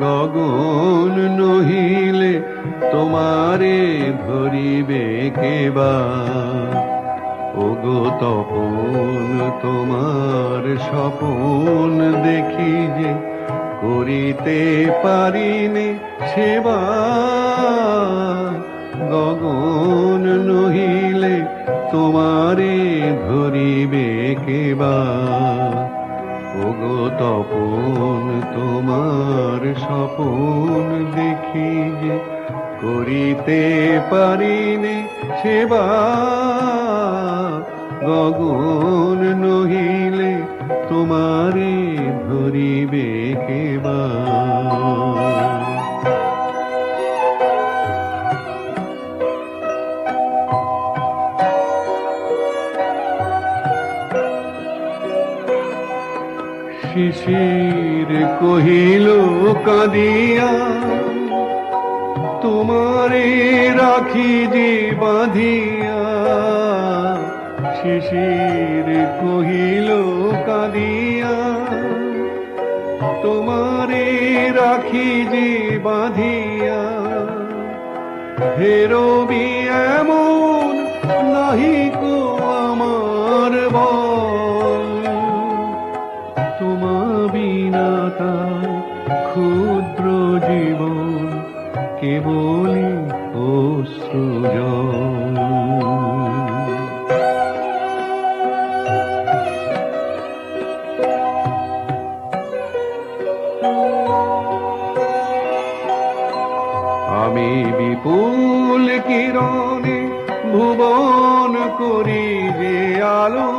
গগন নহিলে তোমারে ধরিবে কেবা ওগো তপন, তোমার স্বপন দেখি যে করিতে পারিনে সেবা। গগন নহিলে তোমারে তপন তোমার স্বপন দেখি যে করিতে পারিনে সেবা। গগন নহিলে তোমারে ধরিবে কেবা শিশির কহিল, কাঁদিয়া তোমারে রাখি যে বাঁধিয়া। শিশির কহিল, কাঁদিয়া তোমারে রাখি যে বাঁধিয়া। হেরবি এমন নাহি তোমা বিনা তার ক্ষুদ্র জীবন, কেবলই অশ্রুজল আমি বিপুল কিরণে ভুবন করি যে আলো,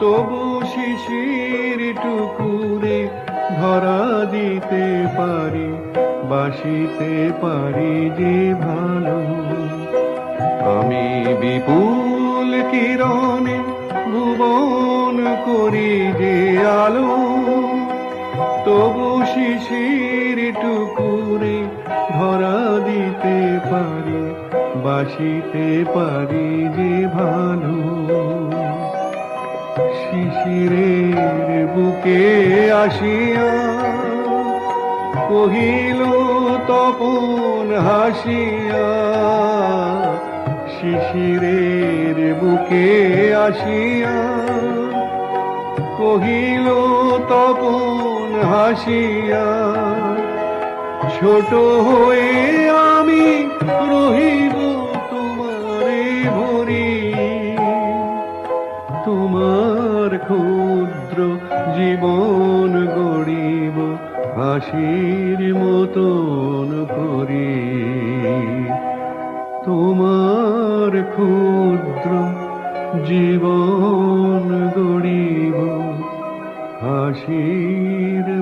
তবু শিশির টুকুরে ধরা দিতে পারি, বাসিতে পারি যে ভালো। আমি বিপুল কিরণে ভুবন করি যে আলো। তবু শিশির টুকুরে ধরা দিতে পারি, বাসিতে পারি যে ভালো। শিশিরের বুকে আসিয়া কহিল, তপন হাসিয়া শিশিরের বুকে আসিয়া কহিল, তপন হাসিয়া ছোট হয়ে আমি রহিব তোমার ক্ষুদ্র জীবন গড়িব হাসির মতন করি। তোমার ক্ষুদ্র জীবন গড়িব হাসির